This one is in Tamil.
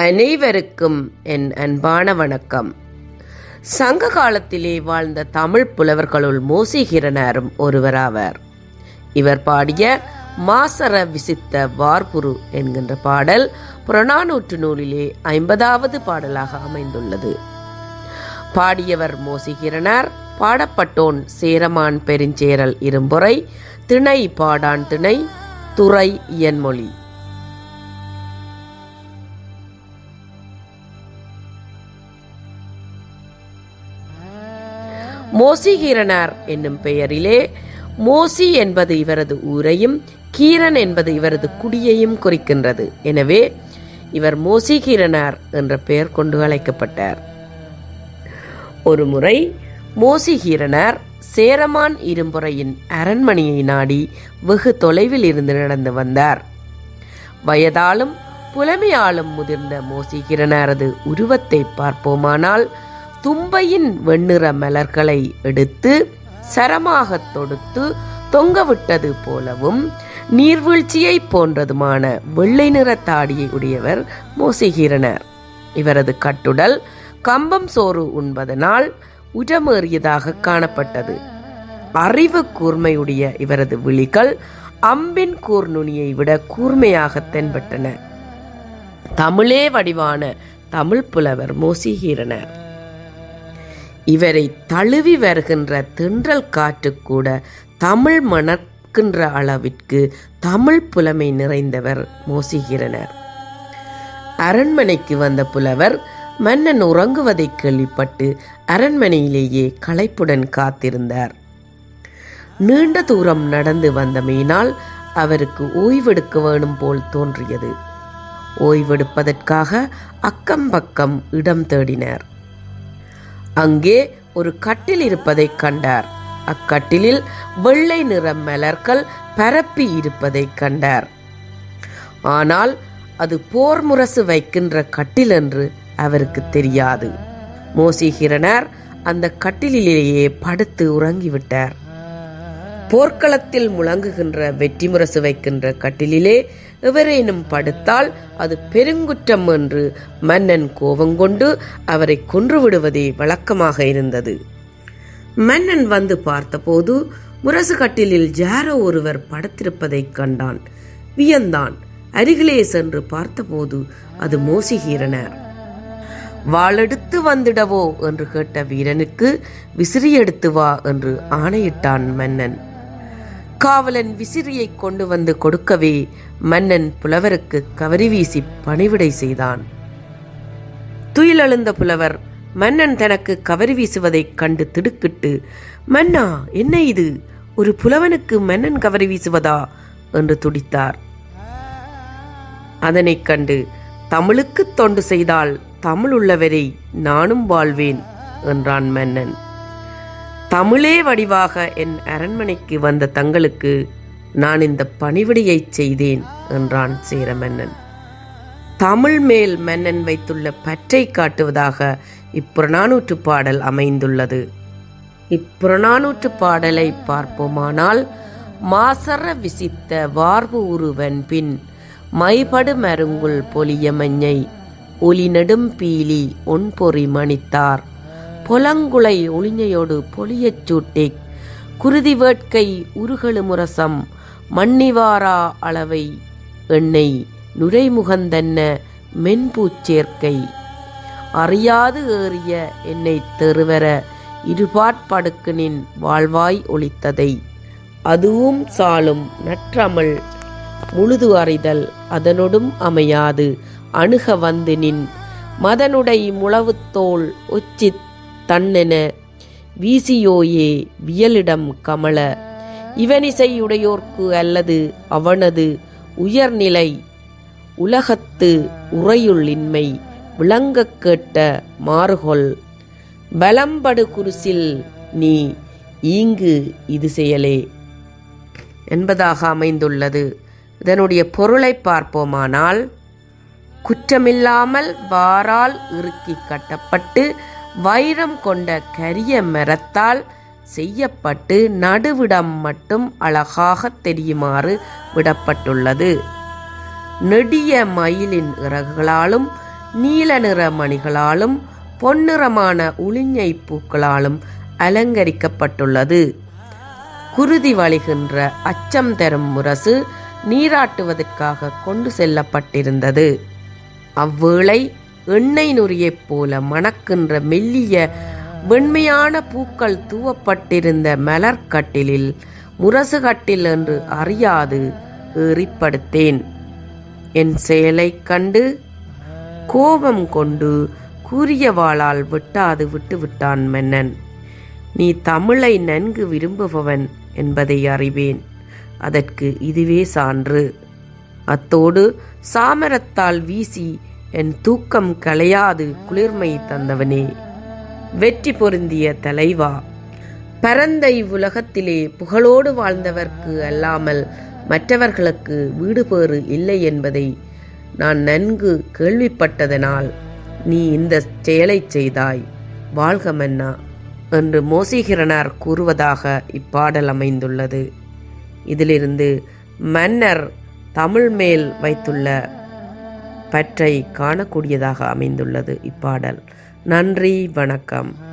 அனைவருக்கும் என் அன்பான வணக்கம். சங்க காலத்திலே வாழ்ந்த தமிழ் புலவர்களுள் மோசிகிரனாரும் ஒருவராவார். இவர் பாடிய மாசர விசித்த வார்புரு என்கின்ற பாடல் புறநானூற்று நூலிலே ஐம்பதாவது பாடலாக அமைந்துள்ளது. பாடியவர் மோசிகிரனார் பாடப்பட்டோன் சேரமான் பெருஞ்சேரல் இரும்புரை திணை பாடான் திணை துறை இயன்மொழி. மோசிகீரனார் என்னும் பெயரிலே மோசி என்பது இவரது ஊரையும் கீரன் என்பது இவரது குடியையும் குறிக்கின்றது. எனவே இவர் மோசிகீரனார் என்ற பெயர் கொண்டு அழைக்கப்பட்டார். ஒருமுறை மோசிகீரனார் சேரமான் இரும்புறையின் அரண்மனையை நாடி வெகு தொலைவில் இருந்து நடந்து வந்தார். வயதாலும் புலமையாலும் முதிர்ந்த மோசிகிரனாரது உருவத்தை பார்ப்போமானால் தும்பையின் வெண்ணிற மலர்களை எடுத்து சரமாகத் தொடுத்து தொங்கவிட்டது போலவும் நீர்வீழ்ச்சியை போன்றதுமான வெள்ளை நிற தாடியை உடையவர் மோசுகிறனர் இவரது கட்டுடல் கம்பம் சோறு உண்பதனால் உடமேறியதாக காணப்பட்டது. அறிவு கூர்மையுடைய இவரது விழிகள் அம்பின் கூர்நுனியை விட கூர்மையாக தென்பட்டன. தமிழே வடிவான தமிழ் புலவர் மோசிகிறனர் இவரை தழுவி வருகின்ற தென்றல் காற்று கூட தமிழ் மணக்கின்ற அளவிற்கு தமிழ் புலமை நிறைந்தவர் மோசிகிறனர். அரண்மனைக்கு வந்த புலவர் மன்னன் உறங்குவதை கேள்விப்பட்டு அரண்மனையிலேயே களைப்புடன் காத்திருந்தார். நீண்ட தூரம் நடந்து வந்தமையினால் அவருக்கு ஓய்வெடுக்க வேணும் போல் தோன்றியது. ஓய்வெடுப்பதற்காக அக்கம் பக்கம் இடம் தேடினார். அங்கே ஒரு கட்டில் இருப்பதை கண்டார். அக்கட்டிலில் வெள்ளை நிற மலர்கள் பரப்பி இருப்பதை கண்டார். ஆனால் அது போர் முரசு வைக்கின்ற கட்டில் என்று அவருக்கு தெரியாது. மோசிகிறனர் அந்த கட்டிலேயே படுத்து உறங்கிவிட்டார். போர்க்களத்தில் முழங்குகின்ற வெற்றி முரசு வைக்கின்ற கட்டிலிலே எவரேனும் படுத்தால் அது பெருங்குற்றம் என்று மன்னன் கோபங்கொண்டு அவரை கொன்றுவிடுவதே வழக்கமாக இருந்தது. மன்னன் வந்து பார்த்தபோது முரசு கட்டிலில் ஜாரோ ஒருவர் படுத்திருப்பதைக் கண்டான். வியந்தான். அருகிலே சென்று பார்த்தபோது அது மோசிகீரனர் வாளெடுத்து வந்திடவோ? என்று கேட்ட வீரனுக்கு விசிறி எடுத்து வா என்று ஆணையிட்டான் மன்னன். காவலன் விசிறியை கொண்டு வந்து கொடுக்கவே மன்னன் புலவருக்கு கவரி வீசி பணிவிடை செய்தான். துயிலெழுந்த புலவர் மன்னன் தனக்கு கவரி வீசுவதைக் கண்டு திடுக்கிட்டு மன்னா என்ன இது? ஒரு புலவனுக்கு மன்னன் கவரி வீசுவதா என்று துடித்தார். அதனைக் கண்டு தமிழுக்கு தொண்டு செய்தால் தமிழ் உள்ளவரை நானும் வாழ்வேன் என்றான் மன்னன். தமிழே வடிவாக என் அரண்மனைக்கு வந்த தங்களுக்கு நான் இந்த பணிவிடையை செய்தேன் என்றான் சேரமன்னன். தமிழ் மேல் மன்னன் வைத்துள்ள பற்றை காட்டுவதாக இப்புறநானூற்று பாடல் அமைந்துள்ளது. இப்புறநானூற்று பாடலை பார்ப்போமானால் மாசர விசித்த வார்பு உருவன் பின் மைபடு மருங்குள் பொலிய மஞ்சை ஒலி நெடும் பீலி ஒன்பொறி மணித்தார். பொலங்குளை ஒளிஞையோடு பொலியச் சூட்டி குருதி வேட்கை உருகழு முரசம் மண்ணிவாரா அளவை எண்ணெய் நுரைமுகந்தன்ன மென்பூச்சேர்க்கை அறியாது ஏறிய என்னை தெருவர இருபாட்படுக்கனின் வாழ்வாய் ஒளித்ததை. அதுவும் சாலும் நற்றமிழ் முழுது அறிதல் அதனொடும் அமையாது அணுக வந்து நின் மதனுடை முளவுத்தோல் ஒச்சித் தன்னென வீசியோயே வியலிடம் கமல இவனிசையுடையோர்க்கு அல்லது அவனது உயர்நிலை உலகத்து உறையுள்ளின்மை விளங்கக் கேட்ட மாறுகொள். பலம்படு குருசில் நீ ஈங்கு இது செயலே. என்பதாக அமைந்துள்ளது. இதனுடைய பொருளை பார்ப்போமானால் குற்றமில்லாமல் வாரால் இறுக்கி கட்டப்பட்டு வைரம் கொண்ட கரிய மரத்தால் செய்யப்பட்டு நடுவிடம் மட்டும் அழகாக தெரியுமாறு விடப்பட்டுள்ளது. நெடிய மயிலின் இறகுகளாலும் நீல நிற மணிகளாலும் பொன்னிறமான உளிஞ்சை பூக்களாலும் அலங்கரிக்கப்பட்டுள்ளது. குருதி வழிகின்ற அச்சம் தரும் முரசு நீராட்டுவதற்காக கொண்டு செல்லப்பட்டிருந்தது. அவ்வேளை எண்ணெய் நுரியைப் போல மணக்கின்ற மெல்லிய வெண்மையான பூக்கள் தூவப்பட்டிருந்த மலர்கட்டிலில் முரசுகட்டில் என்று அறியாது ஏறிப்படுத்தேன். என் செயலைக் கண்டு கோபம் கொண்டு கூறியவாளால் விட்டாது விட்டுவிட்டான் மன்னன். நீ தமிழை நன்கு விரும்புபவன் என்பதை அறிவேன். அதற்கு இதுவே சான்று. அத்தோடு சாமரத்தால் வீசி என் தூக்கம் களையாது குளிர்மை தந்தவனே. வெற்றி பொருந்திய தலைவா பரந்த இவ்வுலகத்திலே புகழோடு வாழ்ந்தவர்க்கு அல்லாமல் மற்றவர்களுக்கு வீடு பேறு இல்லை என்பதை நான் நன்கு கேள்விப்பட்டதனால் நீ இந்த செயலை செய்தாய். வாழ்க மன்னா என்று மோசிகிரனார் கூறுவதாக இப்பாடல் அமைந்துள்ளது. இதிலிருந்து மன்னர் தமிழ் மேல் வைத்துள்ள பற்றை காணக்கூடியதாக அமைந்துள்ளது இப்பாடல். நன்றி வணக்கம்.